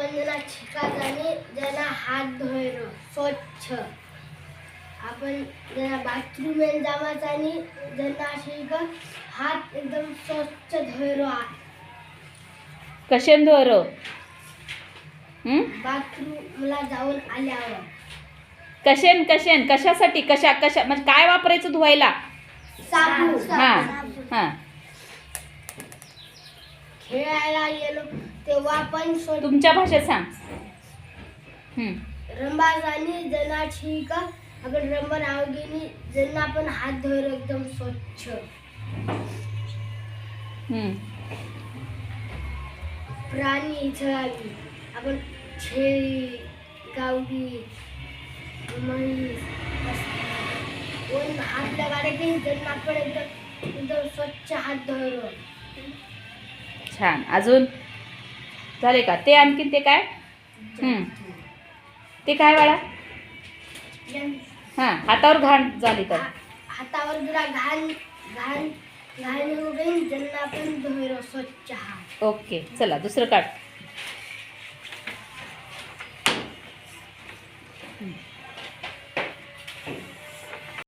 शिकायचं आणि ज्यांना हात धुयरो स्वच्छ. आपण ज्यांना बाथरूम जामाचं आणि ज्यांना असे का हात एकदम स्वच्छ धुयरो कशेन दोरो बाथरूमला जाऊन आल्यावर. कशेन कशेन? कशासाठी? कशा कशा? म्हणजे काय वापरायचं धुवायला? साबू. हां हां. खेळायला गेलो. तेव्हा पण तुमच्या भाषेत सांग. हं. रंबाज आणि जनाची का आपण रंबा नावगेनी ज्यांना आपण हात धुयरो एकदम स्वच्छ. प्राणी इथं आली आपण छेळी गावडी म्हैस कोण हात लगाडे की ज्यांना आपण एकदम एकदम स्वच्छ हात धुयरो छान. अजून? झाले का? ते आणखीन ते काय. ते काय बाळा? हां हातावर घाण झाली तर. हातावर घाण घाण स्वच्छ ओके चला दुसरं काढ.